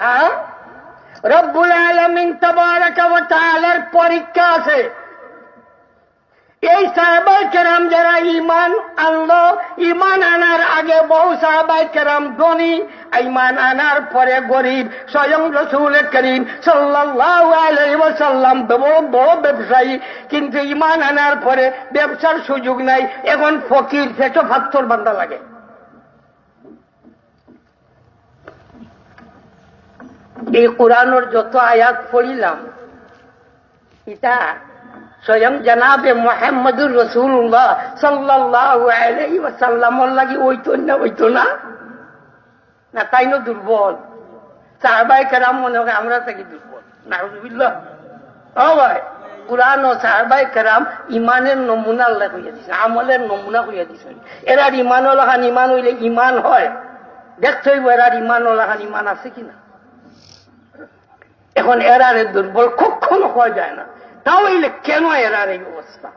হ্যাঁ? রব্বুল আলমিন তবরকার পরীক্ষা আছে। এই সাহাবাই কেরাম যারা ইমান আনলো ইমান আনার আগে বহু সাহাবাই কেরাম ধনী ইমান আনার পরে গরিব, স্বয়ং রসুল করিম সাল্লাম বড় বড় ব্যবসায়ী, কিন্তু ইমান আনার পরে ব্যবসার সুযোগ নাই, এখন ফকির ফেটো ফাত্তর বান্ধা লাগে। এই কোরআনোর যত আয়াত পড়িলাম, এটা স্বয়ং জানাবে মোহাম্মদুর রসুল্লাহ সাল্লাহ সাল্লামর লাগি ওইতো না ওইতো না? না, তাই না দুর্বল? সাহাবাই কেরাম মনে হয় আমরা থাকি দুর্বল। নাহজুবিল্লাহ ও ভাই, কোরআন ও সাহাবাই কেরাম ইমানের নমুনা আল্লাহ হইয়া দিছে, আমলের নমুনা হইয়া দিছে। এরার ইমান লাহান ইমান হইলে ইমান হয়। দেখতে হইব এরার ইমান লাহান ইমান আছে কিনা। এখন এরারে দুর্বল কখনো হওয়া যায় না। তাও এলে কেন এরার অবস্থা?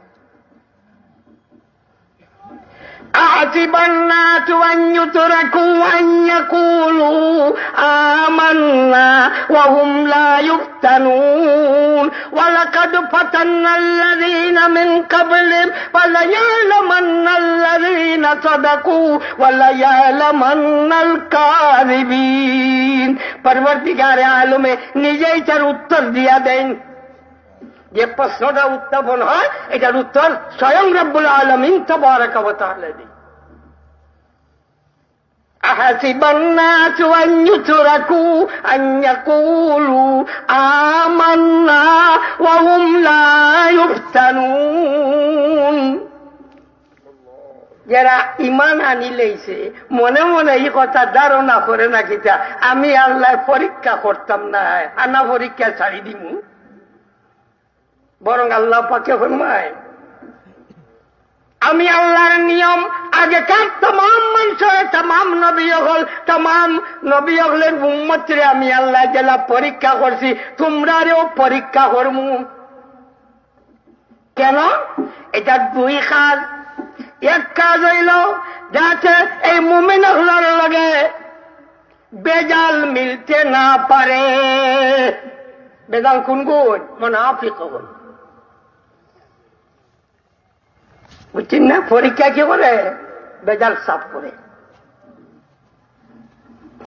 أحسب الناس أن يتركوا أن يقولوا آمنا وهم لا يفتنون ولقد فتنا الذين من قبلهم وليعلمن الذين صدقوا وليعلمن الكاذبين পরবর্তীকার আলমে নিজেই তার উত্তর দিয়া দেন যে প্রশ্নটা উত্থাপন হয় এটার উত্তর স্বয়ং রব্বুল আলমিন তবরকাবতালে দিই أحسب الناس أن يتركوا أن يقولوا آمنا وهم لا يفتنون যারা ইমান আনি লেইছে মনে মনে এই কথা ধারণা করে না কিতা আমি আল্লাহ পরীক্ষা করতাম না আনা পরীক্ষা ছাড়ি দিমু বরং আল্লাহ পাকে ফরমায়। আমি আল্লাহর নিয়ম আগেকার তমাম মানুষ তমাম নবী হল, তমাম নবী হলের উম্মতরে আমি আল্লাহ জেলা পরীক্ষা করছি, তোমরারেও পরীক্ষা করমু। কেন? এটা দুই কাজ। এক কাজ হইল, যাতে এই মুমিন হলার লগে বেজাল মিলতে না পারে। বেজাল কোন গুণ? মনে মনাফিক হল বুঝছেন না পরীক্ষা কি করে? বেজাল সাফ করে।